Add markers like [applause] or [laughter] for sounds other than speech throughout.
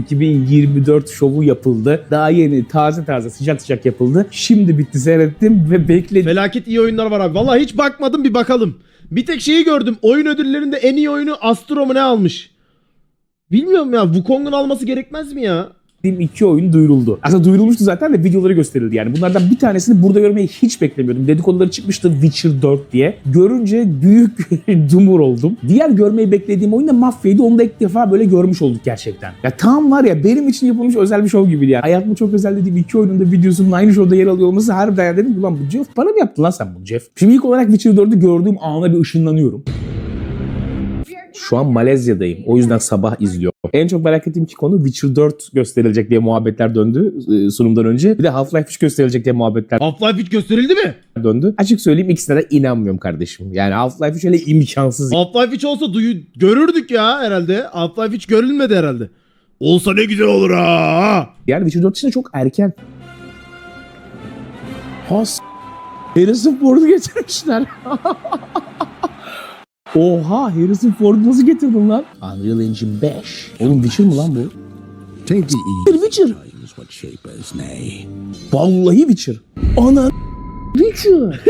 2024 şovu yapıldı. Daha yeni, taze taze, sıcak sıcak yapıldı. Şimdi bitti seyrettim ve bekledim. Felaket iyi oyunlar var abi. Vallahi hiç bakmadım bir bakalım. Bir tek şeyi gördüm. Oyun ödüllerinde en iyi oyunu Astro mu ne almış? Bilmiyorum ya. Wukong'un alması gerekmez mi ya? İki oyun duyuruldu. Aslında duyurulmuştu zaten de videoları gösterildi yani. Bunlardan bir tanesini burada görmeyi hiç beklemiyordum. Dedikoduları çıkmıştı Witcher 4 diye. Görünce büyük [laughs] dumur oldum. Diğer görmeyi beklediğim oyun da Mafya'ydı. Onu da ilk defa böyle görmüş olduk gerçekten. Ya tam var ya benim için yapılmış özel bir şov gibi ya. Hayatımı çok özel dediğim iki oyunun da videosunun aynı şovda yer alıyor olması harbiden dedim. Ulan bu Jeff bana mı yaptın lan sen bunu Jeff? Şimdi ilk olarak Witcher 4'ü gördüğüm ana bir ışınlanıyorum. Şu an Malezya'dayım. O yüzden sabah izliyorum. En çok merak ettiğim iki konu Witcher 4 gösterilecek diye muhabbetler döndü e, sunumdan önce. Bir de Half-Life 3 gösterilecek diye muhabbetler Half-Life 3 gösterildi mi? döndü. Açık söyleyeyim ikisine de inanmıyorum kardeşim. Yani Half-Life 3 öyle imkansız. Half-Life 3 olsa duyu görürdük ya herhalde. Half-Life 3 görülmedi herhalde. Olsa ne güzel olur ha. Yani Witcher 4 için de çok erken. Has. Harrison Ford'u getirmişler. [laughs] Oha Harrison Ford'u nasıl getirdin lan? Unreal Engine 5. Oğlum Witcher mı lan bu? Witcher. nay. Vallahi Witcher. Ana Witcher.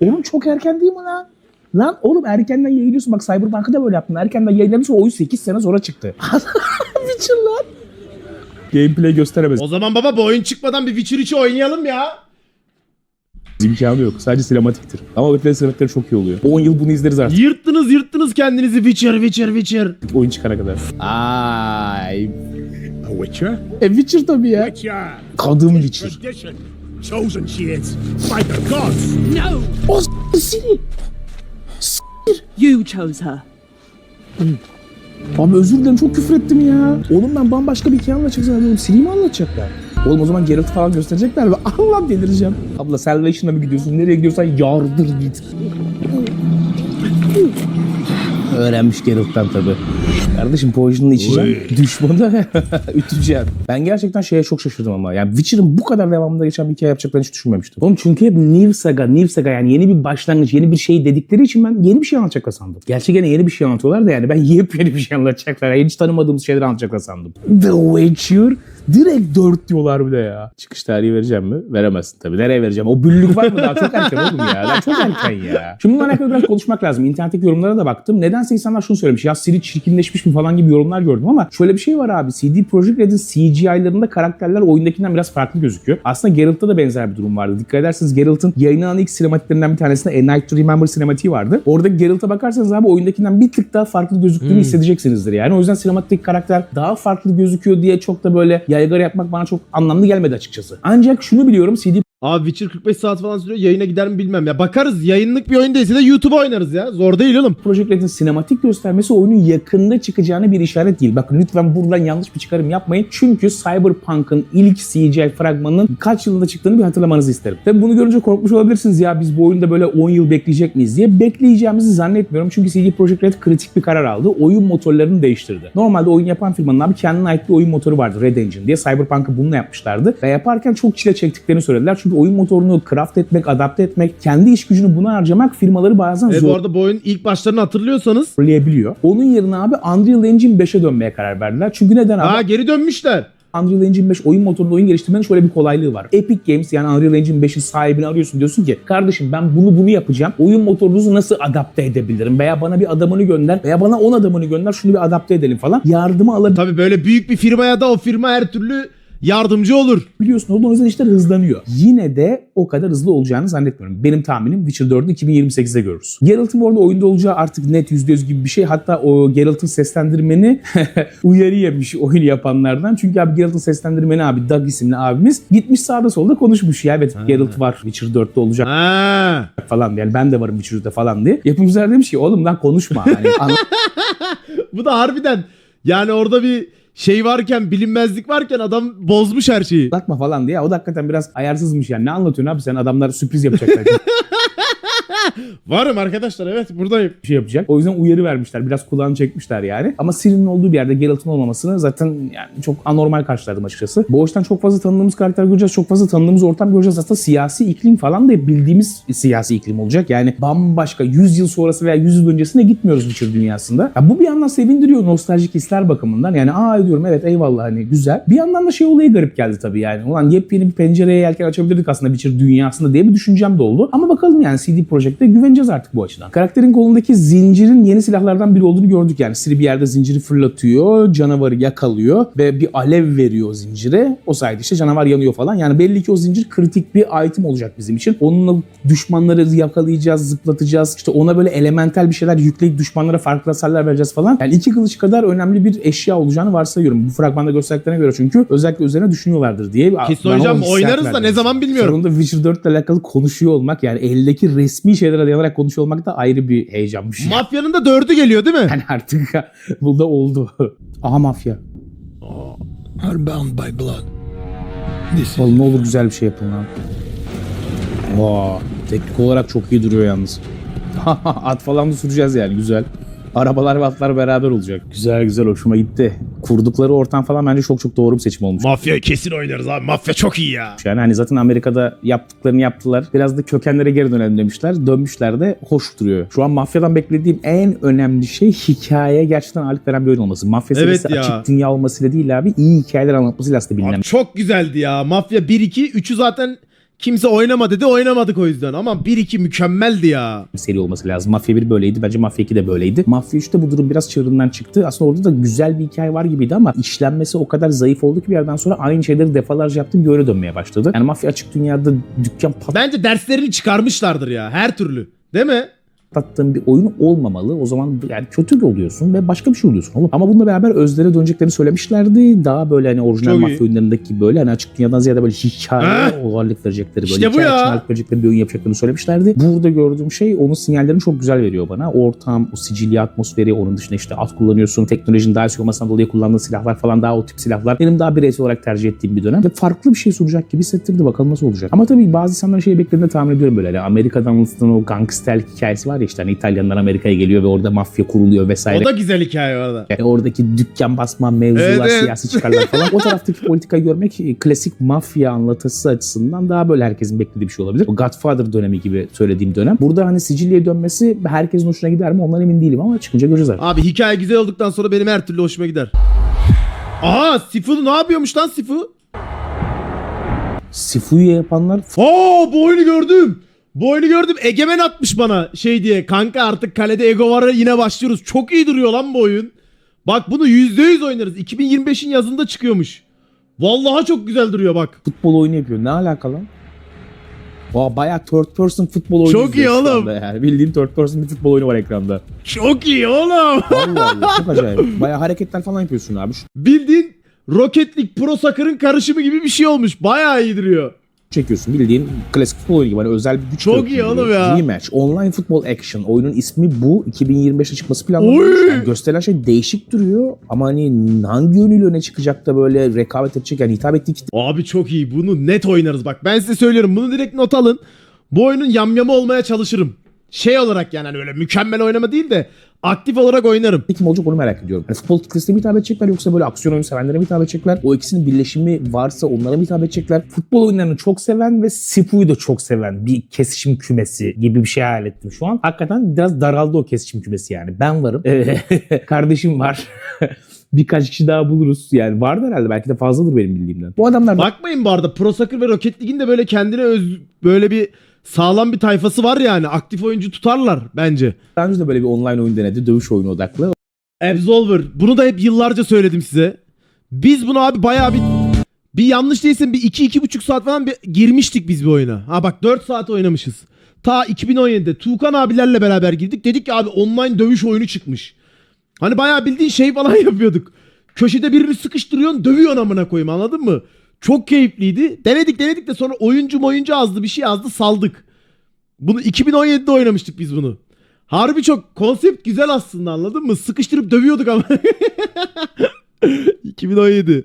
[laughs] Oğlum çok erken değil mi lan? Lan oğlum erkenden yayınlıyorsun. Bak Cyberpunk'ı da böyle yaptın. Erkenden yayınladın sonra oyun 8 sene sonra çıktı. [laughs] Witcher lan. Gameplay gösteremez. O zaman baba bu oyun çıkmadan bir Witcher 3'ü oynayalım ya. İmkanı yok. Sadece sinematiktir. Ama Bethlehem sinematikleri çok iyi oluyor. 10 yıl bunu izleriz artık. Yırttınız yırttınız kendinizi Witcher Witcher Witcher. Oyun çıkana kadar. Ay. A witcher? E Witcher tabii ya. Witcher! Kadın Witcher. Tradition! Chosen she is by the gods! No, O seni. you chose her. Abi özür dilerim çok küfür ettim ya. Oğlum ben bambaşka bir hikaye anlatacak zannediyorum. Siri mi anlatacaklar? Oğlum o zaman Geralt falan gösterecekler ve [laughs] Allah delireceğim. Abla Salvation'a mı gidiyorsun? Nereye gidiyorsan yardır git. Öğrenmiş Geralt'tan tabii. Kardeşim potion'unu içeceğim. Düşmanı [laughs] üteceğim. Ben gerçekten şeye çok şaşırdım ama. Yani Witcher'ın bu kadar devamında geçen bir hikaye yapacaklarını hiç düşünmemiştim. Oğlum çünkü hep New Saga, New Saga yani yeni bir başlangıç, yeni bir şey dedikleri için ben yeni bir şey anlatacaklar sandım. Gerçi gene yeni bir şey anlatıyorlar da yani ben [laughs] yepyeni bir şey anlatacaklar. Yani hiç tanımadığımız şeyleri anlatacaklar sandım. The Witcher direkt 4 diyorlar bir de ya. Çıkış tarihi vereceğim mi? Veremezsin tabii. Nereye vereceğim? O büllük var mı daha? Çok erken oğlum ya. Daha çok erken ya. Şimdi bununla alakalı biraz konuşmak lazım. İnternetteki yorumlara da baktım. Nedense insanlar şunu söylemiş. Ya Siri çirkinleşmiş mi falan gibi yorumlar gördüm ama şöyle bir şey var abi. CD Projekt Red'in CGI'larında karakterler oyundakinden biraz farklı gözüküyor. Aslında Geralt'ta da benzer bir durum vardı. Dikkat ederseniz Geralt'ın yayınlanan ilk sinematiklerinden bir tanesinde A Night to Remember sinematiği vardı. Orada Geralt'a bakarsanız abi oyundakinden bir tık daha farklı gözüktüğünü hissedeceksinizdir yani. O yüzden sinematik karakter daha farklı gözüküyor diye çok da böyle yaygara yapmak bana çok anlamlı gelmedi açıkçası. Ancak şunu biliyorum CD Abi Witcher 45 saat falan sürüyor. Yayına gider mi bilmem ya. Bakarız yayınlık bir oyun değilse de YouTube'a oynarız ya. Zor değil oğlum. Project Red'in sinematik göstermesi oyunun yakında çıkacağını bir işaret değil. Bakın lütfen buradan yanlış bir çıkarım yapmayın. Çünkü Cyberpunk'ın ilk CGI fragmanının kaç yılında çıktığını bir hatırlamanızı isterim. Tabi bunu görünce korkmuş olabilirsiniz ya biz bu oyunda böyle 10 yıl bekleyecek miyiz diye. Bekleyeceğimizi zannetmiyorum. Çünkü CD Projekt Red kritik bir karar aldı. Oyun motorlarını değiştirdi. Normalde oyun yapan firmanın abi kendine ait bir oyun motoru vardı. Red Engine diye. Cyberpunk'ı bununla yapmışlardı. Ve yaparken çok çile çektiklerini söylediler. Çünkü oyun motorunu craft etmek, adapte etmek, kendi iş gücünü buna harcamak firmaları bazen E, zor bu arada bu oyunun ilk başlarını hatırlıyorsanız. zorlayabiliyor. Onun yerine abi Unreal Engine 5'e dönmeye karar verdiler. Çünkü neden abi? Ha geri dönmüşler. Unreal Engine 5 oyun motorunda oyun geliştirmenin şöyle bir kolaylığı var. Epic Games yani Unreal Engine 5'in sahibini arıyorsun diyorsun ki kardeşim ben bunu bunu yapacağım. Oyun motorunuzu nasıl adapte edebilirim? Veya bana bir adamını gönder veya bana 10 adamını gönder şunu bir adapte edelim falan. Yardımı alabiliyorsun. Tabii böyle büyük bir firmaya da o firma her türlü yardımcı olur. biliyorsun o yüzden işler hızlanıyor. Yine de o kadar hızlı olacağını zannetmiyorum. Benim tahminim Witcher 4'ü 2028'de görürüz. Geralt'ın orada oyunda olacağı artık net %100 gibi bir şey. Hatta o Geralt'ın seslendirmeni [laughs] uyarı yemiş oyun yapanlardan. Çünkü abi Geralt'ın seslendirmeni abi Doug isimli abimiz gitmiş sağda solda konuşmuş ya. Evet Geralt var Witcher 4'te olacak Ha. falan yani ben de varım Witcher 4'te falan diye. Yapımcılar demiş ki oğlum lan konuşma. Hani [laughs] Bu da harbiden yani orada bir şey varken bilinmezlik varken adam bozmuş her şeyi. anlatma falan diye. O da hakikaten biraz ayarsızmış yani. Ne anlatıyorsun abi sen adamlar sürpriz yapacaklar. [laughs] Varım arkadaşlar evet buradayım. bir şey yapacak. O yüzden uyarı vermişler. Biraz kulağını çekmişler yani. Ama Ciri'nin olduğu bir yerde Geralt'ın olmamasını zaten yani çok anormal karşıladım açıkçası. Bu açıdan çok fazla tanıdığımız karakter göreceğiz. Çok fazla tanıdığımız ortam göreceğiz. Aslında siyasi iklim falan da bildiğimiz siyasi iklim olacak. Yani bambaşka 100 yıl sonrası veya 100 yıl öncesine gitmiyoruz Witcher dünyasında. Ya bu bir yandan sevindiriyor nostaljik hisler bakımından. Yani aa diyorum evet eyvallah hani güzel. Bir yandan da şey olayı garip geldi tabii yani. Ulan yepyeni bir pencereye yelken açabilirdik aslında Witcher dünyasında diye bir düşüncem de oldu. Ama bakalım yani CD Projekt'e güveneceğiz artık bu açıdan. Karakterin kolundaki zincirin yeni silahlardan biri olduğunu gördük yani. Siri bir yerde zinciri fırlatıyor, canavarı yakalıyor ve bir alev veriyor zincire. O sayede işte canavar yanıyor falan. Yani belli ki o zincir kritik bir item olacak bizim için. Onunla düşmanları yakalayacağız, zıplatacağız. İşte ona böyle elemental bir şeyler yükleyip düşmanlara farklı hasarlar vereceğiz falan. Yani iki kılıç kadar önemli bir eşya olacağını varsayıyorum. Bu fragmanda gösterdiklerine göre çünkü özellikle üzerine düşünüyorlardır diye. Kesin hocam oynarız da ne zaman bilmiyorum. Sonunda Witcher 4 ile alakalı konuşuyor olmak yani eldeki resmi şeylere dayanarak konuşuyor olmak da ayrı bir heyecanmış. Mafyanın da dördü geliyor değil mi? Yani artık [laughs] bu da oldu. Aha mafya. Unbound by blood. This is Oğlum ne olur güzel bir şey yapın lan. Vaa, teknik olarak çok iyi duruyor yalnız. [laughs] At falan da süreceğiz yani güzel. Arabalar ve atlar beraber olacak. Güzel güzel hoşuma gitti. Kurdukları ortam falan bence çok çok doğru bir seçim olmuş. Mafya kesin oynarız abi. Mafya çok iyi ya. Yani hani zaten Amerika'da yaptıklarını yaptılar. Biraz da kökenlere geri dönelim demişler. Dönmüşler de hoş duruyor. Şu an Mafya'dan beklediğim en önemli şey hikayeye gerçekten ağırlık veren bir oyun olması. Mafya Evet serisi ya. açık dünya olmasıyla değil abi. iyi hikayeler anlatmasıyla aslında bilinen Abi çok güzeldi ya. Mafya 1 2 3'ü zaten kimse oynama dedi. Oynamadık o yüzden. Ama 1 2 mükemmeldi ya. seri olması lazım. Mafya 1 böyleydi. Bence Mafya 2 de böyleydi. Mafya 3'te bu durum biraz çığırından çıktı. Aslında orada da güzel bir hikaye var gibiydi ama işlenmesi o kadar zayıf oldu ki bir yerden sonra aynı şeyleri defalarca yaptım öyle dönmeye başladı. Yani Mafya açık dünyada dükkan Bence derslerini çıkarmışlardır ya. Her türlü. Değil mi? Patlattığın bir oyun olmamalı. O zaman yani kötü oluyorsun ve başka bir şey oluyorsun oğlum. Ama bununla beraber özlere döneceklerini söylemişlerdi. Daha böyle hani orijinal Çok mafya oyunlarındaki böyle hani açık dünyadan ziyade böyle hikaye ağırlık verecekleri böyle İşte hikaye için ağırlık verecekleri bir oyun yapacaklarını söylemişlerdi. Burada gördüğüm şey onun sinyallerini çok güzel veriyor bana. Ortam, o Sicilya atmosferi, onun dışında işte at kullanıyorsun. Teknolojinin daha yüksek olmasından dolayı kullandığın silahlar falan daha o tip silahlar. Benim daha bireysel olarak tercih ettiğim bir dönem. Ve farklı bir şey sunacak gibi hissettirdi. Bakalım nasıl olacak. Ama tabii bazı insanların şeyi beklediğini tahmin ediyorum böyle. Hani Amerika'dan o gangster hikayesi var ya işte hani İtalyanlar Amerika'ya geliyor ve orada mafya kuruluyor vesaire. O da güzel hikaye orada. Yani oradaki dükkan basma mevzular, Evet, siyasi çıkarlar falan. O taraftaki [laughs] politikayı görmek e, klasik mafya anlatısı açısından daha böyle herkesin beklediği bir şey olabilir. O Godfather dönemi gibi söylediğim dönem. Burada hani Sicilya'ya dönmesi herkesin hoşuna gider mi ondan emin değilim ama çıkınca göreceğiz artık. Abi hikaye güzel olduktan sonra benim her türlü hoşuma gider. Aha Sifu ne yapıyormuş lan Sifu? Sifu'yu yapanlar Oo bu oyunu gördüm. Bu oyunu gördüm. Egemen atmış bana şey diye. Kanka artık kalede ego var yine başlıyoruz. Çok iyi duruyor lan bu oyun. Bak bunu %100 oynarız. 2025'in yazında çıkıyormuş. Vallahi çok güzel duruyor bak. futbol oyunu yapıyor. Ne alaka lan? Aa, bayağı third person futbol oyunu Çok iyi oğlum. Yani. Bildiğin third person bir futbol oyunu var ekranda. Çok iyi oğlum. Allah Allah çok [laughs] acayip. Bayağı hareketler falan yapıyorsun abi. Bildiğin Rocket League Pro Soccer'ın karışımı gibi bir şey olmuş. Bayağı iyi duruyor. Çekiyorsun bildiğin klasik futbol gibi. Hani özel bir güç Çok iyi oğlum ya. Rematch. Online Football Action. Oyunun ismi bu. 2025'te çıkması planlanmış. Oy. Yani gösterilen şey değişik duruyor. Ama hani hangi yönüyle öne çıkacak da böyle rekabet edecek. Yani hitap ettiği kitle Abi çok iyi. Bunu net oynarız bak. Ben size söylüyorum. Bunu direkt not alın. Bu oyunun yamyamı olmaya çalışırım. Şey olarak yani hani öyle mükemmel oynama değil de aktif olarak oynarım. kim olacak onu merak ediyorum. Yani futbol kitlesine mi hitap edecekler yoksa böyle aksiyon oyun sevenlere mi hitap edecekler? O ikisinin birleşimi varsa onlara mı hitap edecekler? Futbol oyunlarını çok seven ve Sifu'yu da çok seven bir kesişim kümesi gibi bir şey hayal ettim şu an. Hakikaten biraz daraldı o kesişim kümesi yani. Ben varım. [laughs] Kardeşim var. [laughs] Birkaç kişi daha buluruz. Yani vardı herhalde. Belki de fazladır benim bildiğimden. Bu adamlar Bakmayın bu arada Pro Soccer ve Rocket League'in de böyle kendine öz böyle bir sağlam bir tayfası var yani. Aktif oyuncu tutarlar bence. daha önce de böyle bir online oyun denedi. Dövüş oyunu odaklı. Absolver. Bunu da hep yıllarca söyledim size. Biz bunu abi bayağı bir bir yanlış değilse bir 2-2,5 saat falan bir girmiştik biz bir oyuna. Ha bak 4 saat oynamışız. Ta 2017'de Tuğkan abilerle beraber girdik. Dedik ki abi online dövüş oyunu çıkmış. Hani bayağı bildiğin şey falan [laughs] yapıyorduk. Köşede birini sıkıştırıyorsun dövüyorsun amına koyayım anladın mı? Çok keyifliydi. Denedik denedik de sonra oyuncu oyuncu azdı bir şey azdı saldık. Bunu 2017'de oynamıştık biz bunu. Harbi çok konsept güzel aslında anladın mı? Sıkıştırıp dövüyorduk ama. [laughs] 2017.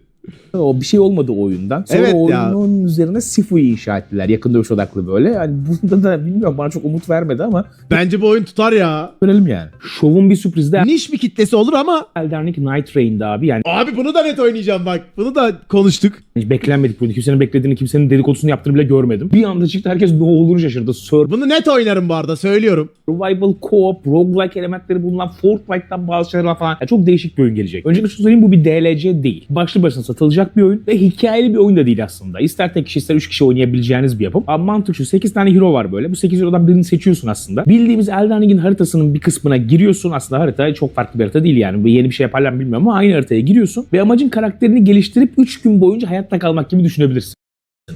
O bir şey olmadı oyundan. Sonra Evet ya. oyunun üzerine Sifu'yu inşa ettiler. Yakın dövüş odaklı böyle. Yani bunda da bilmiyorum bana çok umut vermedi ama Bence bu oyun tutar ya. görelim yani. Şovun bir sürprizi de Niş bir kitlesi olur ama Elden Ring Night Rain'di abi. Yani abi bunu da net oynayacağım bak. Bunu da konuştuk. hiç beklenmedik böyle. Kimsenin beklediğini, kimsenin dedikodusunu yaptığını bile görmedim. Bir anda çıktı herkes ne olur şaşırdı. Bunu net oynarım bu arada söylüyorum. Survival co-op, roguelike elementleri bulunan Fortnite'dan bazı şeyler falan. Yani çok değişik bir oyun gelecek. Öncelikle şunu söyleyeyim bu bir DLC değil. Başlı başına satılacak bir oyun ve hikayeli bir oyun da değil aslında. İster tek kişi ister 3 kişi oynayabileceğiniz bir yapım. Ama mantık şu 8 tane hero var böyle. Bu 8 hero'dan birini seçiyorsun aslında. Bildiğimiz Elden Ring'in haritasının bir kısmına giriyorsun. Aslında harita çok farklı bir harita değil yani. Bu Yeni bir şey yaparlar bilmiyorum ama aynı haritaya giriyorsun. Ve amacın karakterini geliştirip 3 gün boyunca hayatta kalmak gibi düşünebilirsin.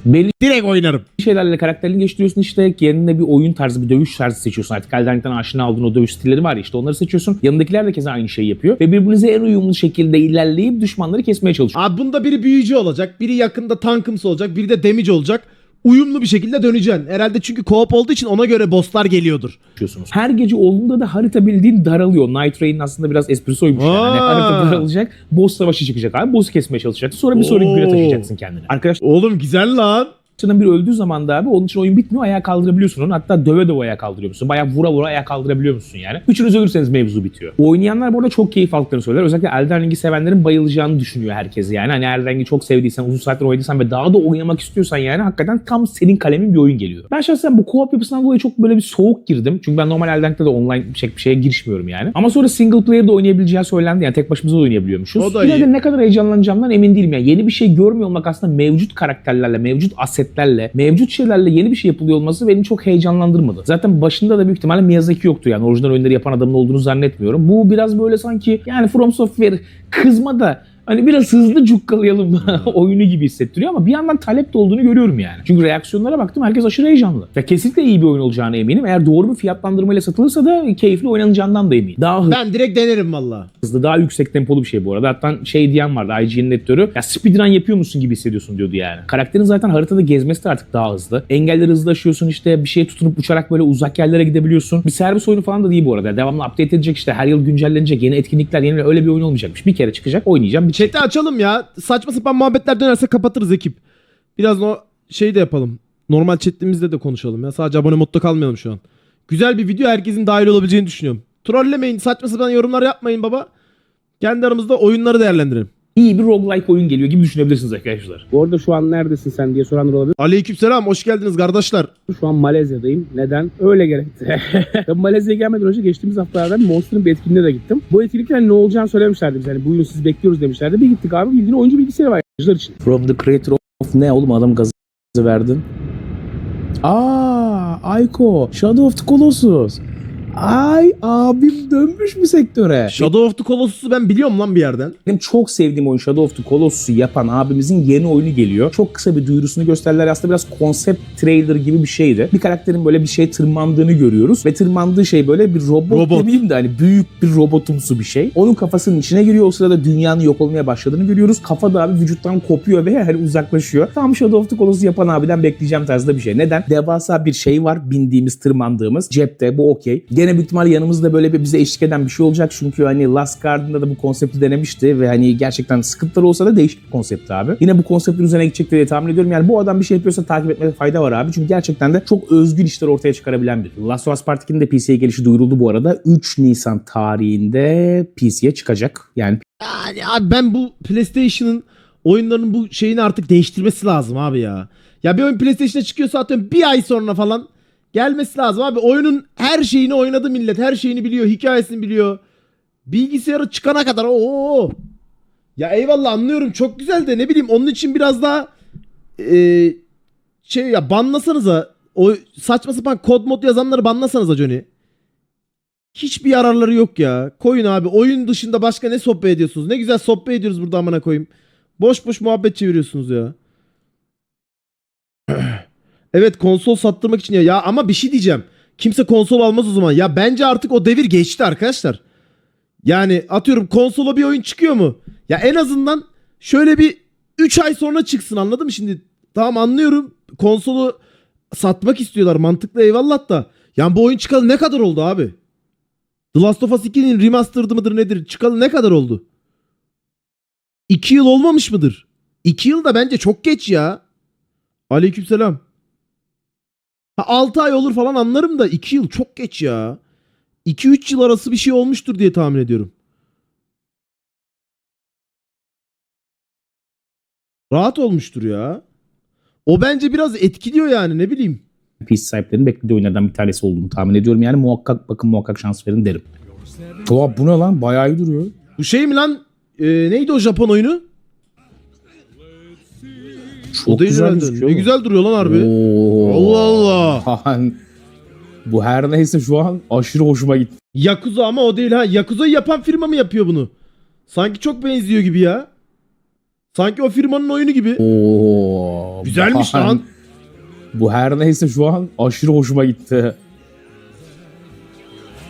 Belli Direkt oynarım. şeylerle karakterini geliştiriyorsun işte yerine bir oyun tarzı bir dövüş tarzı seçiyorsun artık Ring'den aşina olduğun o dövüş stilleri var ya işte onları seçiyorsun yanındakiler de keza aynı şeyi yapıyor ve birbirinize en uyumlu şekilde ilerleyip düşmanları kesmeye çalışıyorsunuz. Abi bunda biri büyücü olacak, biri yakında tankımsı olacak, biri de damage olacak. Uyumlu bir şekilde döneceksin. Herhalde çünkü co-op olduğu için ona göre bosslar geliyordur. Her gece olduğunda da harita bildiğin daralıyor. Night Rain'in aslında biraz esprisi oymuş yani. Hani Aa. harita daralacak, boss savaşı çıkacak abi. Boss'u kesmeye çalışacaksın. Sonra bir sonraki güne Oo. taşıyacaksın kendini. Arkadaşlar Oğlum güzel lan. Arkadaşlarından biri öldüğü zaman da abi onun için oyun bitmiyor ayağa kaldırabiliyorsun onu. Hatta döve döve ayağa kaldırıyor musun? Bayağı vura vura ayağa kaldırabiliyor musun yani? Üçünüz ölürseniz mevzu bitiyor. Oynayanlar bu arada çok keyif aldıklarını söyler. Özellikle Elden Ring'i sevenlerin bayılacağını düşünüyor herkes yani. Hani Elden Ring'i çok sevdiysen, uzun saatler oynadıysan ve daha da oynamak istiyorsan yani hakikaten tam senin kalemin bir oyun geliyor. Ben şahsen bu co-op yapısından dolayı çok böyle bir soğuk girdim. Çünkü ben normal Elden Ring'de de online bir şey- bir şeye girişmiyorum yani. Ama sonra single player'da oynayabileceği söylendi. Yani tek başımıza da oynayabiliyormuşuz. O da Yine iyi. de ne kadar heyecanlanacağımdan emin değilim. Yani yeni bir şey görmüyor olmak aslında mevcut karakterlerle, mevcut asetlerle, mevcut şeylerle yeni bir şey yapılıyor olması beni çok heyecanlandırmadı. Zaten başında da büyük ihtimalle Miyazaki yoktu yani. Orijinal oyunları yapan adamın olduğunu zannetmiyorum. Bu biraz böyle sanki yani From Software kızma da hani biraz hızlı cukkalayalım [laughs] oyunu gibi hissettiriyor ama bir yandan talep de olduğunu görüyorum yani. Çünkü reaksiyonlara baktım herkes aşırı heyecanlı. Ve kesinlikle iyi bir oyun olacağına eminim. Eğer doğru bir fiyatlandırmayla satılırsa da keyifli oynanacağından da eminim. Daha Ben direkt denerim valla. hızlı, daha yüksek tempolu bir şey bu arada. Hatta şey diyen vardı IGN'in editörü. Ya speedrun yapıyor musun gibi hissediyorsun diyordu yani. Karakterin zaten haritada gezmesi de artık daha hızlı. Engelleri hızlı aşıyorsun işte bir şeye tutunup uçarak böyle uzak yerlere gidebiliyorsun. Bir servis oyunu falan da değil bu arada. Devamlı update edecek işte her yıl güncellenecek yeni etkinlikler yeni öyle bir oyun olmayacakmış. Bir kere çıkacak oynayacağım bir Chat'i açalım ya. Saçma sapan muhabbetler dönerse kapatırız ekip. Biraz o şey de yapalım. Normal chat'imizde de konuşalım ya. Sadece abone modda kalmayalım şu an. Güzel bir video herkesin dahil olabileceğini düşünüyorum. Trollemeyin, saçma sapan yorumlar yapmayın baba. Kendi aramızda oyunları değerlendirelim. İyi bir roguelike oyun geliyor gibi düşünebilirsiniz arkadaşlar. Bu arada şu an neredesin sen diye soranlar olabilir. Aleykümselam, hoş geldiniz kardeşler. Şu an Malezya'dayım. Neden? Öyle gerekti. [laughs] ben Malezya'ya gelmeden önce geçtiğimiz haftalarda Monster'ın bir etkinliğine de gittim. Bu etkinlikten ne olacağını söylemişlerdi bize. Hani buyurun siz bekliyoruz demişlerdi. Bir gittik abi bildiğin oyuncu bilgisayarı var için. From the creator of ne oğlum adam gazı verdin. Aa, Ayko, Shadow of the Colossus. Ay abim dönmüş mü sektöre? Shadow of the Colossus'u ben biliyorum lan bir yerden. Benim çok sevdiğim oyun Shadow of the Colossus'u yapan abimizin yeni oyunu geliyor. Çok kısa bir duyurusunu gösterdiler. Aslında biraz konsept trailer gibi bir şeydi. Bir karakterin böyle bir şey tırmandığını görüyoruz. Ve tırmandığı şey böyle bir robot, Robot. demeyeyim de hani büyük bir robotumsu bir şey. Onun kafasının içine giriyor. O sırada dünyanın yok olmaya başladığını görüyoruz. Kafa da abi vücuttan kopuyor ve hani uzaklaşıyor. Tam Shadow of the Colossus yapan abiden bekleyeceğim tarzda bir şey. Neden? Devasa bir şey var. Bindiğimiz, tırmandığımız. Cepte bu okey. Gene büyük ihtimalle yanımızda böyle bir bize eşlik eden bir şey olacak. Çünkü hani Last Garden'da da bu konsepti denemişti ve hani gerçekten sıkıntıları olsa da değişik bir konsept abi. Yine bu konseptin üzerine gidecek diye tahmin ediyorum. Yani bu adam bir şey yapıyorsa takip etmede fayda var abi. Çünkü gerçekten de çok özgün işler ortaya çıkarabilen bir. Last of Us Part 2'nin de PC'ye gelişi duyuruldu bu arada. 3 Nisan tarihinde PC'ye çıkacak. Yani Yani abi ben bu PlayStation'ın oyunlarının bu şeyini artık değiştirmesi lazım abi ya. Ya bir oyun PlayStation'a çıkıyorsa atıyorum bir ay sonra falan gelmesi lazım abi. Oyunun her şeyini oynadı millet. Her şeyini biliyor. Hikayesini biliyor. Bilgisayarı çıkana kadar o Ya eyvallah anlıyorum çok güzel de ne bileyim onun için biraz daha eee, şey ya banlasanıza o saçma sapan kod mod yazanları banlasanıza Johnny. Hiçbir yararları yok ya. Koyun abi. Oyun dışında başka ne sohbet ediyorsunuz? Ne güzel sohbet ediyoruz burada amına koyayım. Boş boş muhabbet çeviriyorsunuz ya. [clears throat] evet konsol sattırmak için ya. Ya ama bir şey diyeceğim. Kimse konsol almaz o zaman. Ya bence artık o devir geçti arkadaşlar. Yani atıyorum konsola bir oyun çıkıyor mu? Ya en azından şöyle bir 3 ay sonra çıksın anladın mı şimdi? Tamam anlıyorum. Konsolu satmak istiyorlar. Mantıklı eyvallah da. Yani bu oyun çıkalı ne kadar oldu abi? The Last of Us 2'nin remastered'ı mıdır nedir? Çıkalı ne kadar oldu? 2 yıl olmamış mıdır? 2 yıl da bence çok geç ya. Aleykümselam. Ha 6 ay olur falan anlarım da 2 yıl çok geç ya. 2-3 yıl arası bir şey olmuştur diye tahmin ediyorum. Rahat olmuştur ya. O bence biraz etkiliyor yani ne bileyim. PC sahiplerinin beklediği oyunlardan bir tanesi olduğunu tahmin ediyorum. Yani muhakkak bakın muhakkak şans verin derim. Oha bu ne lan? Bayağı iyi duruyor. Bu şey mi lan? Ee, neydi o Japon oyunu? Çok o değil güzel gözüküyor. Ne güzel duruyor lan harbi. Oo. Allah Allah. Bu her neyse şu an aşırı hoşuma gitti. Yakuza ama o değil ha. Yakuza'yı yapan firma mı yapıyor bunu? Sanki çok benziyor gibi ya. Sanki o firmanın oyunu gibi. Oo. Güzelmiş Aman. lan. Bu her neyse şu an aşırı hoşuma gitti.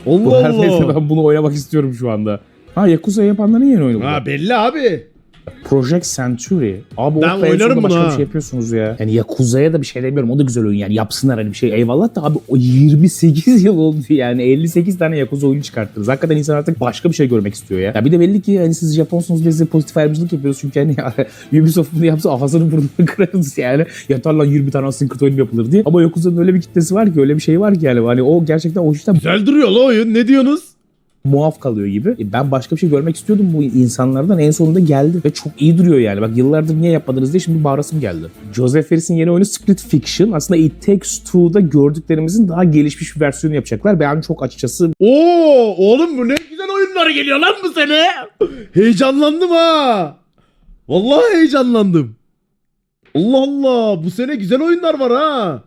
Bu Allah her neyse Allah. ben bunu oynamak istiyorum şu anda. Ha Yakuza yapanların yeni oyunu bu. Ha belli abi. Project Century. Abi Ben en oynarım başka bunu bir ha. şey yapıyorsunuz ya. Yani Yakuza'ya da bir şey demiyorum. O da güzel oyun yani. Yapsınlar hani bir şey. Eyvallah da abi o 28 [laughs] yıl oldu yani. 58 tane Yakuza oyunu çıkarttınız. Hakikaten insan artık başka bir şey görmek istiyor ya. Ya bir de belli ki hani siz Japonsunuz diye size pozitif ayrımcılık yapıyoruz. Çünkü hani [laughs] Ubisoft bunu yapsa ağzını burnunu [laughs] kırarız yani. Yeter lan 20 tane Assassin's Creed oyunu yapılır diye. Ama Yakuza'nın öyle bir kitlesi var ki öyle bir şey var ki yani. Hani o gerçekten o işten Güzel duruyor la oyun. Ne diyorsunuz? Muaf kalıyor gibi. E, Ben başka bir şey görmek istiyordum bu insanlardan. En sonunda geldi ve çok iyi duruyor yani. Bak yıllardır niye yapmadınız diye şimdi bağırasım geldi. Joseph Fares'in yeni oyunu Split Fiction. Aslında It Takes Two'da gördüklerimizin daha gelişmiş bir versiyonu yapacaklar. Ben çok açıkçası Oo oğlum bu ne güzel oyunlar geliyor lan bu sene. Heyecanlandım ha. Vallahi heyecanlandım. Allah Allah bu sene güzel oyunlar var ha.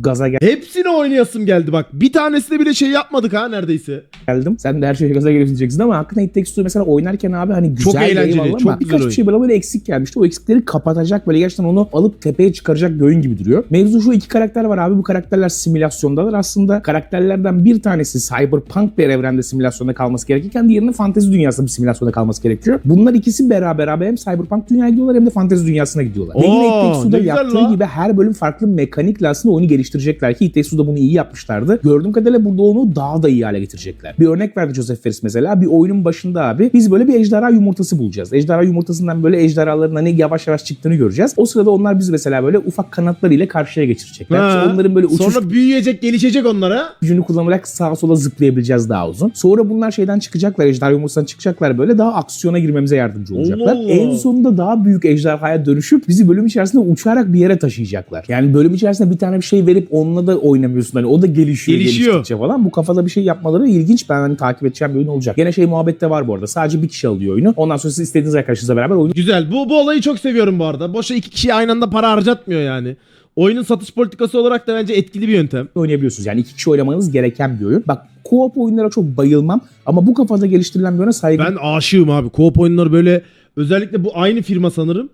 Gaza gel- Hepsini oynayasım geldi bak. Bir tanesine bile şey yapmadık ha neredeyse. geldim. Sen de her şeye gaza geliyorsun diyeceksin ama hakikaten It Takes Two mesela oynarken abi hani güzel Çok eğlenceli, eyvallah çok ama güzel birkaç oyun. şey böyle, böyle eksik gelmişti. O eksikleri kapatacak böyle gerçekten onu alıp tepeye çıkaracak bir oyun gibi duruyor. Mevzu şu iki karakter var abi. Bu karakterler simülasyondalar. Aslında karakterlerden bir tanesi cyberpunk bir evrende simülasyonda kalması gerekirken diğerinin fantezi dünyasında bir simülasyonda kalması gerekiyor. Bunlar ikisi beraber abi hem cyberpunk dünyaya gidiyorlar hem de fantezi dünyasına gidiyorlar. Ve yine It Oo, Takes Two'da ne güzel yaptığı gibi her bölüm farklı mekanikle aslında oyunu geliştirecekler ki It Takes Two'da bunu iyi yapmışlardı. Gördüğüm kadarıyla burada onu daha da iyi hale getirecekler. Bir örnek verdi Joseph Fares mesela. Bir oyunun başında abi biz böyle bir ejderha yumurtası bulacağız. Ejderha yumurtasından böyle ejderhaların hani yavaş yavaş çıktığını göreceğiz. O sırada onlar biz mesela böyle ufak kanatlarıyla karşıya geçirecekler. Ha. İşte onların böyle uçuş Sonra büyüyecek gelişecek onlara. gücünü kullanarak sağa sola zıplayabileceğiz daha uzun. Sonra bunlar şeyden çıkacaklar, ejderha yumurtasından çıkacaklar böyle daha aksiyona girmemize yardımcı olacaklar. Allah Allah. En sonunda daha büyük ejderhaya dönüşüp bizi bölüm içerisinde uçarak bir yere taşıyacaklar. Yani bölüm içerisinde bir tane bir şey verip onunla da oynamıyorsun. Hani o da gelişiyor, Gelişiyor. geliştikçe falan. Bu kafada bir şey yapmaları ilginç. Ben hani takip edeceğim bir oyun olacak. Gene şey muhabbette var bu arada. Sadece bir kişi alıyor oyunu. Ondan sonra siz istediğiniz arkadaşınızla beraber oyunu Güzel. Bu, bu olayı çok seviyorum bu arada. Boşa iki kişi aynı anda para harcatmıyor yani. Oyunun satış politikası olarak da bence etkili bir yöntem. oynayabiliyorsunuz. Yani iki kişi oynamanız gereken bir oyun. Bak co-op oyunlara çok bayılmam ama bu kafada geliştirilen bir oyuna saygı Ben aşığım abi. Co-op oyunları böyle özellikle bu aynı firma sanırım.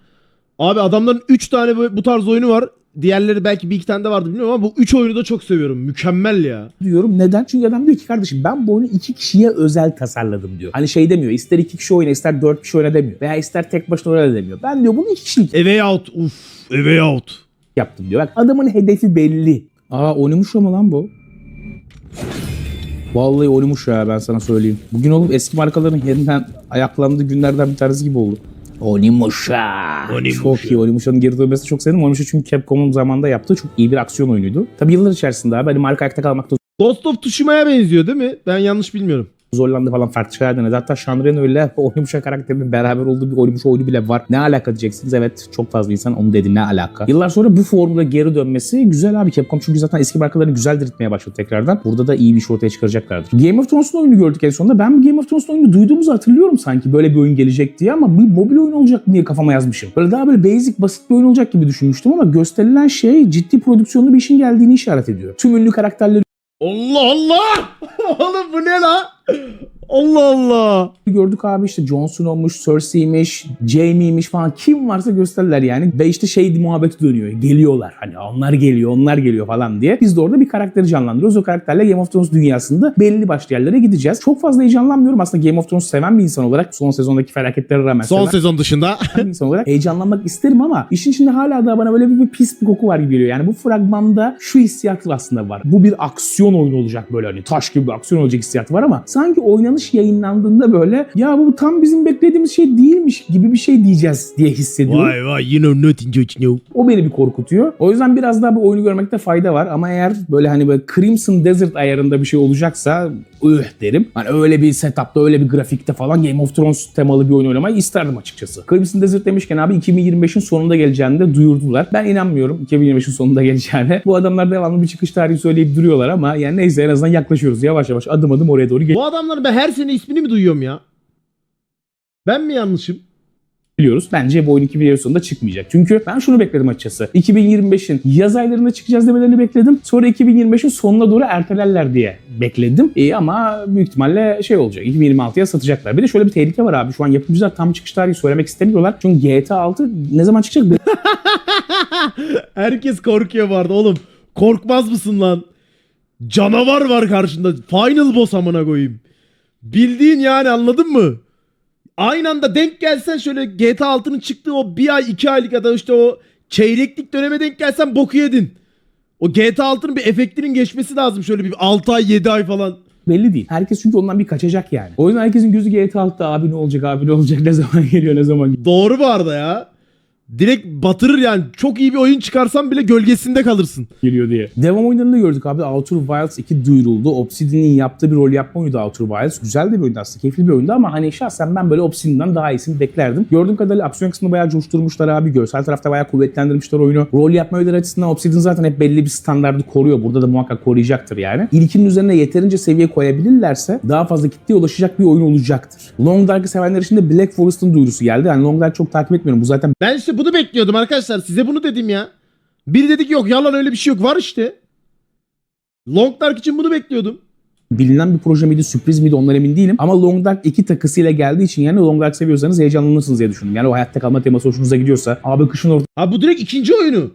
Abi adamların 3 tane böyle bu tarz oyunu var. Diğerleri belki bir iki tane de vardı bilmiyorum ama bu 3 oyunu da çok seviyorum. Mükemmel ya. diyorum. Neden? Çünkü adam diyor ki kardeşim ben bu oyunu iki kişiye özel tasarladım diyor. Hani şey demiyor. ister iki kişi oyna ister dört kişi oyna demiyor. Veya ister tek başına oyna demiyor. Ben diyor bunu iki kişilik A Way Out. Uf. A Way Out. yaptım diyor. Bak adamın hedefi belli. Aa oynamış ama lan bu. Vallahi oynamış ya ben sana söyleyeyim. Bugün oğlum eski markaların yeniden ayaklandığı günlerden bir tanesi gibi oldu. Onimusha. Onimusha. Çok iyi. Onimusha'nın geri dönmesi çok sevdim. Onimusha çünkü Capcom'un zamanında yaptığı çok iyi bir aksiyon oyunuydu. Tabi yıllar içerisinde abi hani marka ayakta kalmakta Ghost of Tsushima'ya benziyor değil mi? Ben yanlış bilmiyorum. Zorlandı falan farklı şeyler denedi. Hatta Shanren öyle [laughs] Onimusha karakterinin beraber olduğu bir Onimusha oyunu bile var. Ne alaka diyeceksiniz? Evet çok fazla insan onu dedi ne alaka. Yıllar sonra bu formula geri dönmesi güzel abi. Capcom çünkü zaten eski markalarını güzel diriltmeye başladı tekrardan. Burada da iyi bir iş ortaya çıkaracaklardır. Game of Thrones'un oyunu gördük en sonunda. Ben bu Game of Thrones'un oyunu duyduğumuzu hatırlıyorum sanki böyle bir oyun gelecek diye ama bir mobil oyun olacak diye kafama yazmışım. Böyle daha böyle basic basit bir oyun olacak gibi düşünmüştüm ama gösterilen şey ciddi prodüksiyonlu bir işin geldiğini işaret ediyor. Tüm ünlü karakterleri Allah Allah! [laughs] Oğlum bu ne la? Allah Allah! gördük abi işte Jon Snow'muş, Cersei'miş, Jaime'ymiş falan kim varsa gösterdiler yani. Ve işte şey muhabbeti dönüyor. Geliyorlar. Hani onlar geliyor, onlar geliyor falan diye. Biz de orada bir karakteri canlandırıyoruz. O karakterle Game of Thrones dünyasında belli başlı yerlere gideceğiz. Çok fazla heyecanlanmıyorum. Aslında Game of Thrones seven bir insan olarak son sezondaki felaketlere rağmen Son seven sezon dışında. bir insan olarak [laughs] heyecanlanmak isterim ama işin içinde hala da bana böyle bir, bir pis bir koku var gibi geliyor. Yani bu fragmanda şu hissiyat aslında var. Bu bir aksiyon oyunu olacak böyle hani taş gibi bir aksiyon olacak hissiyatı var ama sanki oynanış yayınlandığında böyle ya bu tam bizim beklediğimiz şey değilmiş gibi bir şey diyeceğiz diye hissediyorum. Vay vay you know nothing you know. O beni bir korkutuyor. O yüzden biraz daha bu oyunu görmekte fayda var. Ama eğer böyle hani böyle Crimson Desert ayarında bir şey olacaksa üh derim. Hani öyle bir setupta öyle bir grafikte falan Game of Thrones temalı bir oyun oynamayı isterdim açıkçası. Crimson Desert demişken abi 2025'in sonunda geleceğini de duyurdular. Ben inanmıyorum 2025'in sonunda geleceğine. Bu adamlar devamlı bir çıkış tarihi söyleyip duruyorlar ama yani neyse en azından yaklaşıyoruz. Yavaş yavaş adım adım oraya doğru Bu adamların ben her sene ismini mi duyuyorum ya? Ben mi yanlışım? Biliyoruz. Bence bu oyun 2020 sonunda çıkmayacak. Çünkü ben şunu bekledim açıkçası. 2025'in yaz aylarında çıkacağız demelerini bekledim. Sonra 2025'in sonuna doğru ertelerler diye bekledim. İyi ama büyük ihtimalle şey olacak. 2026'ya satacaklar. Bir de şöyle bir tehlike var abi. Şu an yapımcılar tam çıkış tarihi söylemek istemiyorlar. Çünkü GTA 6 ne zaman çıkacak [laughs] Herkes korkuyor vardı oğlum. Korkmaz mısın lan? Canavar var karşında. Final boss amına koyayım. Bildiğin yani anladın mı? Aynı anda denk gelsen şöyle GTA 6'nın çıktığı o bir ay iki aylık ya da işte o çeyreklik döneme denk gelsen boku yedin. O GTA 6'nın bir efektinin geçmesi lazım şöyle bir 6 ay 7 ay falan. belli değil. Herkes çünkü ondan bir kaçacak yani. O yüzden herkesin gözü GTA 6'da abi ne olacak abi ne olacak ne zaman geliyor ne zaman gidiyor. Doğru bu arada ya. Direkt batırır yani. Çok iyi bir oyun çıkarsan bile gölgesinde kalırsın. geliyor diye. Devam oyunlarını da gördük abi. Outer Wilds 2 duyuruldu. Obsidian'in yaptığı bir rol yapma oyunu Outer Wilds. Güzel de bir oyundu aslında. Keyifli bir oyundu ama hani şahsen ben böyle Obsidian'dan daha iyisini beklerdim. Gördüğüm kadarıyla aksiyon kısmını bayağı coşturmuşlar abi. Görsel tarafta bayağı kuvvetlendirmişler oyunu. Rol yapma öğeleri açısından Obsidian zaten hep belli bir standardı koruyor. Burada da muhakkak koruyacaktır yani. İlkinin üzerine yeterince seviye koyabilirlerse daha fazla kitleye ulaşacak bir oyun olacaktır. Long Dark'ı sevenler için de Black Forest'ın duyurusu geldi. Yani Long Dark çok takip etmiyorum. Bu zaten Ben işte bunu bekliyordum arkadaşlar. Size bunu dedim ya. Biri dedi ki yok yalan öyle bir şey yok. Var işte. Long Dark için bunu bekliyordum. bilinen bir proje miydi, sürpriz miydi ondan emin değilim. Ama Long Dark iki takısıyla geldiği için yani Long Dark seviyorsanız heyecanlanırsınız diye düşündüm. Yani o hayatta kalma teması hoşunuza gidiyorsa abi kışın Ha bu direkt ikinci oyunu.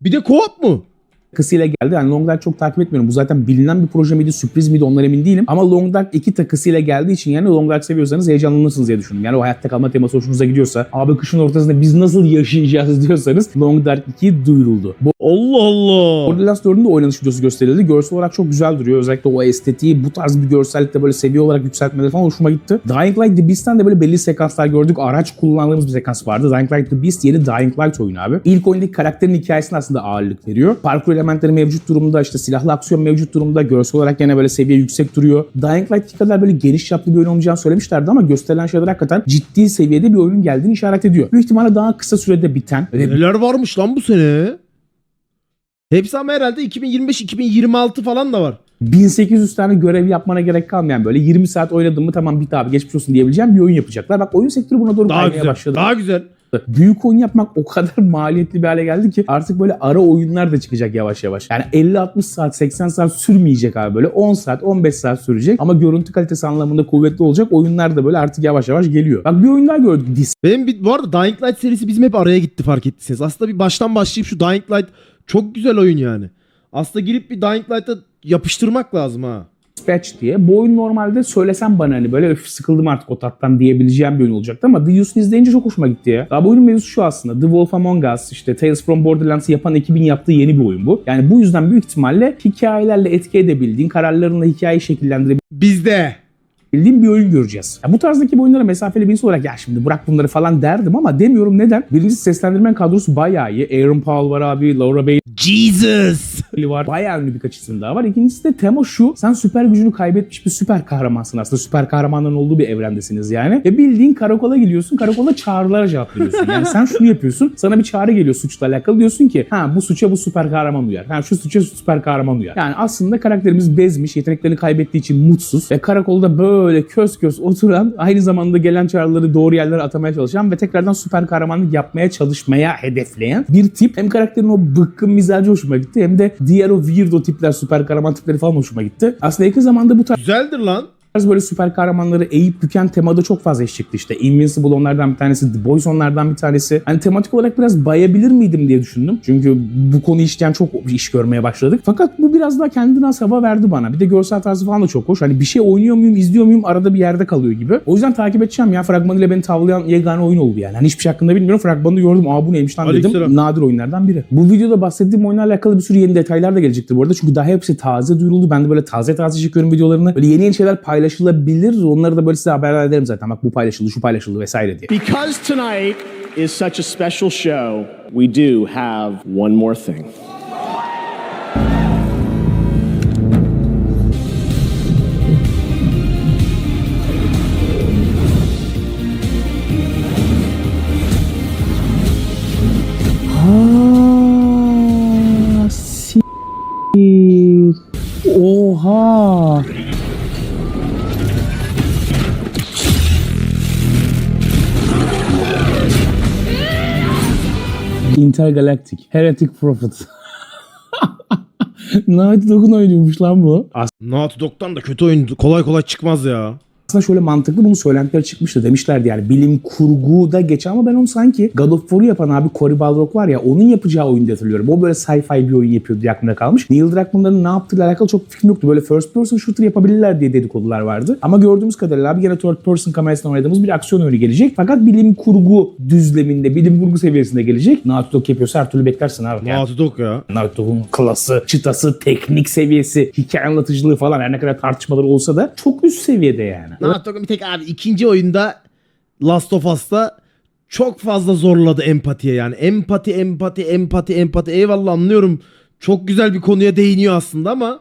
Bir de co-op mu? Takısıyla geldi. Yani Long Dark çok takip etmiyorum. Bu zaten bilinen bir proje miydi, sürpriz miydi ondan emin değilim. Ama Long Dark iki takısıyla geldiği için yani Long Dark seviyorsanız heyecanlanırsınız diye düşündüm. Yani o hayatta kalma teması hoşunuza gidiyorsa abi kışın ortasında biz nasıl yaşayacağız diyorsanız Long Dark 2 duyuruldu. Bu Allah Allah. Borderlands 4'ün de oynanış videosu gösterildi. Görsel olarak çok güzel duruyor. Özellikle o estetiği bu tarz bir görsellikte böyle seviye olarak yükseltmeleri falan hoşuma gitti. Dying Light The Beast'ten de böyle belli sekanslar gördük. Araç kullandığımız bir sekans vardı. Dying Light The Beast yeni Dying Light oyunu abi. İlk oyundaki karakterin hikayesine aslında ağırlık veriyor. Parkur elementleri mevcut durumda. işte silahlı aksiyon mevcut durumda. Görsel olarak yine böyle seviye yüksek duruyor. Dying Light kadar böyle geniş çaplı bir oyun olmayacağını söylemişlerdi ama gösterilen şeyler hakikaten ciddi seviyede bir oyunun geldiğini işaret ediyor. Büyük ihtimalle daha kısa sürede biten, Neler varmış lan bu sene? Hepsi ama herhalde 2025-2026 falan da var. 1800 tane görev yapmana gerek kalmayan böyle 20 saat oynadın mı tamam bit abi geçmiş olsun diyebileceğim bir oyun yapacaklar. Bak oyun sektörü buna doğru Daha kaymaya güzel. başladı. Daha güzel. Büyük oyun yapmak o kadar [laughs] maliyetli bir hale geldi ki artık böyle ara oyunlar da çıkacak yavaş yavaş. Yani 50-60 saat 80 saat sürmeyecek abi böyle 10 saat 15 saat sürecek ama görüntü kalitesi anlamında kuvvetli olacak oyunlar da böyle artık yavaş yavaş geliyor. Bak bir oyun daha gördük Benim bir, bu arada Dying Light serisi bizim hep araya gitti fark ettiyseniz. Aslında bir baştan başlayıp şu Dying Light çok güzel oyun yani. Aslında girip bir Dying Light'a yapıştırmak lazım ha. Dispatch diye. Bu oyun normalde söylesem bana hani böyle öf sıkıldım artık o tattan diyebileceğim bir oyun olacaktı ama The Use'u izleyince çok hoşuma gitti ya. Daha bu oyunun mevzusu şu aslında. The Wolf Among Us, işte Tales from Borderlands'ı yapan ekibin yaptığı yeni bir oyun bu. Yani bu yüzden büyük ihtimalle hikayelerle etki edebildiğin, kararlarınla hikayeyi şekillendirebildiğin Bizde. Bir oyun göreceğiz. Ya bu tarzdaki bu oyunlara mesafeli birisi olarak ya şimdi bırak bunları falan derdim ama demiyorum neden? Birincisi seslendirmen kadrosu bayağı iyi. Aaron Paul var abi, Laura Bailey Jesus. Var. Bayağı ünlü birkaç isim daha var. İkincisi de tema şu. Sen süper gücünü kaybetmiş bir süper kahransın aslında. Süper kahramanların olduğu bir evrendesiniz yani. Ve bildiğin karakola gidiyorsun. Karakolda çağrılara cevap veriyorsun. Yani sen şunu yapıyorsun. Sana bir çağrı geliyor suçla alakalı. Diyorsun ki ha bu suça bu süper kahraman uyar. Ha şu suça şu süper kahraman uyar. Yani aslında karakterimiz bezmiş. Yeteneklerini kaybettiği için mutsuz. Ve karakolda böyle köz köz oturan aynı zamanda gelen çağrıları doğru yerlere atamaya çalışan ve tekrardan süper kahramanlık yapmaya çalışmaya hedefleyen bir tip. Hem karakterin o bıkkın mizacı hoşuma gitti hem de diğer o weirdo tipler, süper kahraman tipleri falan hoşuma gitti. Aslında yakın zamanda bu tarz Güzeldir lan. Böyle süper kahramanları eğip büken temada çok fazla iş çıktı işte. Invincible onlardan bir tanesi, The Boys onlardan bir tanesi. Hani tematik olarak biraz bayabilir miydim diye düşündüm. Çünkü bu konu işleyen çok iş görmeye başladık. Fakat bu biraz daha kendine has hava verdi bana. Bir de görsel tarzı falan da çok hoş. Hani bir şey oynuyor muyum, izliyor muyum arada bir yerde kalıyor gibi. O yüzden takip edeceğim ya. Fragmanıyla beni tavlayan yegane oyun oldu yani. Hani hiçbir şey hakkında bilmiyorum. Fragmanı gördüm. Aa bu neymiş lan dedim. Aleykümselam. Nadir oyunlardan biri. Bu videoda bahsettiğim oyunla alakalı bir sürü yeni detaylar da gelecektir bu arada. Çünkü daha hepsi taze duyuruldu. Ben de böyle taze taze çekiyorum videolarını. Böyle yeni yeni şeyler paylaşıyorum paylaşılabilir. Onları da böyle size haber ederim zaten. Bak bu paylaşıldı, şu paylaşıldı vesaire diye. Because tonight is such a special show, we do have one more thing. Oha. Intergalactic. Heretic Prophet. [laughs] Naughty Dog'un oynuyormuş lan bu. Naughty Dog'dan da kötü oyun kolay kolay çıkmaz ya. Aslında şöyle mantıklı bunu söylentiler çıkmıştı. Demişlerdi yani bilim kurguda geçen ama ben onu sanki God of War'u yapan abi Cory Balrog var ya onun yapacağı oyunu hatırlıyorum. O böyle sci-fi bir oyun yapıyordu diye aklımda kalmış. Neil Druckmann'ların ne yaptığıyla alakalı çok fikrim yoktu. Böyle first person shooter yapabilirler diye dedikodular vardı. Ama gördüğümüz kadarıyla abi gene third person kamerasından oynadığımız bir aksiyon oyunu gelecek. Fakat bilim kurgu düzleminde, bilim kurgu seviyesinde gelecek. Naughty Dog yapıyorsa her türlü beklersin abi. Yani Naughty Dog ya. Naughty Dog'un klası, çıtası, teknik seviyesi, hikaye anlatıcılığı falan her ne kadar tartışmaları olsa da çok üst seviyede yani. Naughty Dog'un bir tek abi ikinci oyunda Last of Us'ta çok fazla zorladı empatiye yani. Empati, empati, empati, empati. Eyvallah anlıyorum. Çok güzel bir konuya değiniyor aslında ama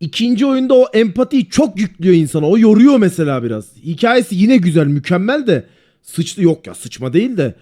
ikinci oyunda o empatiyi çok yüklüyor insana. O yoruyor mesela biraz. Hikayesi yine güzel, mükemmel de sıçtı yok ya sıçma değil de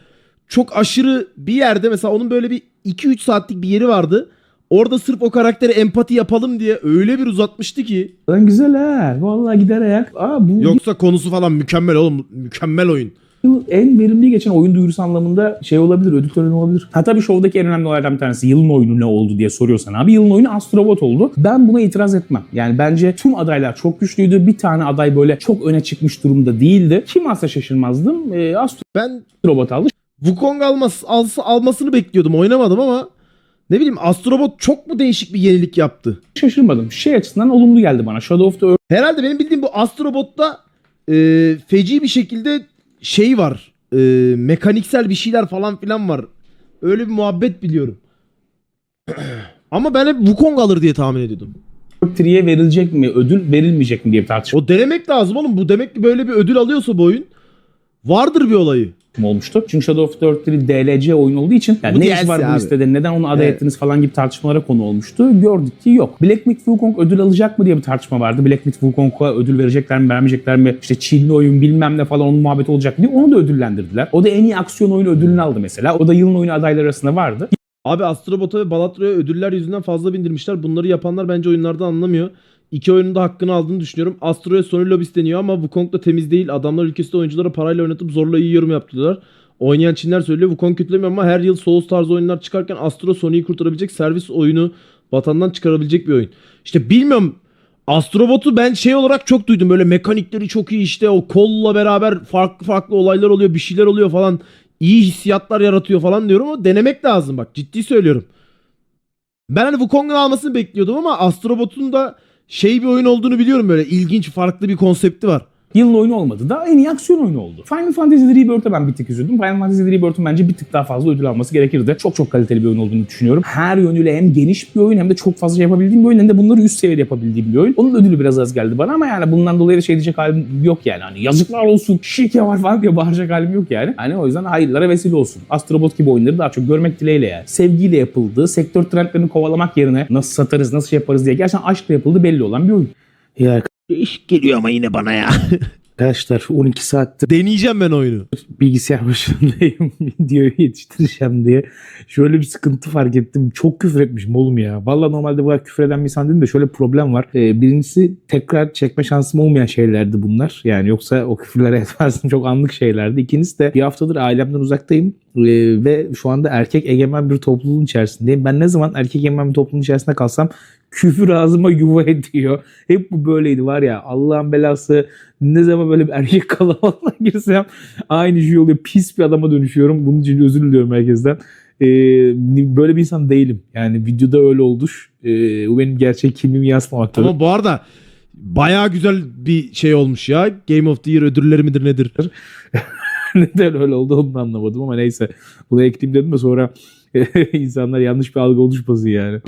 çok aşırı bir yerde mesela onun böyle bir 2-3 saatlik bir yeri vardı. Orada sırf o karaktere empati yapalım diye öyle bir uzatmıştı ki. Lan güzel ha. Vallahi gider ayak. Aa bu Yoksa konusu falan mükemmel oğlum. Mükemmel oyun. yıl en verimli geçen oyun duyurusu anlamında şey olabilir, ödül töreni olabilir. Ha tabii şovdaki en önemli olaylardan bir tanesi yılın oyunu ne oldu diye soruyorsan abi. Yılın oyunu Astrobot oldu. Ben buna itiraz etmem. Yani bence tüm adaylar çok güçlüydü. Bir tane aday böyle çok öne çıkmış durumda değildi. Kim alsa şaşırmazdım. Ee, Ben Astrobot aldı. Wukong alması, alsa, almasını bekliyordum. Oynamadım ama ne bileyim Astrobot çok mu değişik bir yenilik yaptı? Şaşırmadım. Şey açısından olumlu geldi bana. Shadow of the Earth Herhalde benim bildiğim bu Astrobot'ta e, feci bir şekilde şey var. E, mekaniksel bir şeyler falan filan var. Öyle bir muhabbet biliyorum. [clears throat] ama ben hep Wukong alır diye tahmin ediyordum. 3'ye verilecek mi, ödül verilmeyecek mi diye bir tartışma O denemek lazım oğlum. Bu demek ki böyle bir ödül alıyorsa bu oyun vardır bir olayı. Olmuştu. Çünkü Shadow of the Earth bir DLC oyun olduğu için yani Bu ne iş var bu abi. listede, neden onu aday Evet. ettiniz falan gibi tartışmalara konu olmuştu. Gördük ki yok. Black Myth Wukong ödül alacak mı diye bir tartışma vardı. Black Myth Wukong'a ödül verecekler mi, vermeyecekler mi? İşte Çinli oyun bilmem ne falan onun muhabbeti olacak diye onu da ödüllendirdiler. O da en iyi aksiyon oyunu ödülünü aldı mesela. O da yılın oyunu adayları arasında vardı. Abi Astrobot'a ve Balatra'ya ödüller yüzünden fazla bindirmişler. Bunları yapanlar bence oyunlardan anlamıyor. İki oyunun da hakkını aldığını düşünüyorum. Astro'ya Sony Lobis deniyor ama Wukong da temiz değil. Adamlar ülkesinde oyunculara parayla oynatıp zorla iyi yorum yaptılar. Oynayan Çinler söylüyor. Wukong kötülemiyor ama her yıl Souls tarzı oyunlar çıkarken Astro Sony'yi kurtarabilecek servis oyunu vatandan çıkarabilecek bir oyun. İşte bilmiyorum Astrobot'u ben şey olarak çok duydum. Böyle mekanikleri çok iyi işte o kolla beraber farklı farklı olaylar oluyor bir şeyler oluyor falan. İyi hissiyatlar yaratıyor falan diyorum ama denemek lazım bak ciddi söylüyorum. Ben hani Wukong'un almasını bekliyordum ama Astrobot'un da şey bir oyun olduğunu biliyorum böyle ilginç farklı bir konsepti var. Yılın oyunu olmadı da en iyi aksiyon oyunu oldu. Final Fantasy Rebirth'e ben bir tık üzüldüm. Final Fantasy Rebirth'ün bence bir tık daha fazla ödül alması gerekirdi. Çok çok kaliteli bir oyun olduğunu düşünüyorum. Her yönüyle hem geniş bir oyun hem de çok fazla yapabildiğim bir oyun hem de bunları üst seviyede yapabildiğim bir oyun. Onun ödülü biraz az geldi bana ama yani bundan dolayı da şey diyecek halim yok yani. Hani yazıklar olsun, şike var falan diye bağıracak halim yok yani. Hani o yüzden hayırlara vesile olsun. Astrobot gibi oyunları daha çok görmek dileğiyle yani. Sevgiyle yapıldığı, sektör trendlerini kovalamak yerine nasıl satarız, nasıl şey yaparız diye gerçekten aşkla yapıldığı belli olan bir oyun. Ya Değişik geliyor ama yine bana ya. [laughs] arkadaşlar 12 saattir Deneyeceğim ben oyunu. bilgisayar başındayım [laughs] videoyu yetiştireceğim diye şöyle bir sıkıntı fark ettim. Çok küfür etmişim oğlum ya. Valla normalde bu kadar küfür eden bir insan değilim de şöyle problem var. Ee, birincisi tekrar çekme şansım olmayan şeylerdi bunlar. Yani yoksa o küfürlere [laughs] etmezdim çok anlık şeylerdi. İkincisi de bir haftadır ailemden uzaktayım. Ee, ve şu anda erkek egemen bir topluluğun içerisindeyim. Ben ne zaman erkek egemen bir topluluğun içerisinde kalsam küfür ağzıma yuva [laughs] ediyor. Hep bu böyleydi var ya Allah'ın belası ne zaman böyle bir erkek [laughs] kalabalığına girsem aynı şey oluyor. Pis bir adama dönüşüyorum. Bunun için özür diliyorum herkesten. Ee, böyle bir insan değilim. Yani videoda öyle oldu. Ee, bu benim gerçek kimliğimi yansıtmamakta. Ama bu arada baya güzel bir şey olmuş ya. Game of the Year ödülleri midir nedir? [laughs] [laughs] Neden öyle oldu onu da anlamadım ama neyse. Bunu ekleyeyim dedim de sonra [laughs] insanlar yanlış bir algı oluşmasın yani.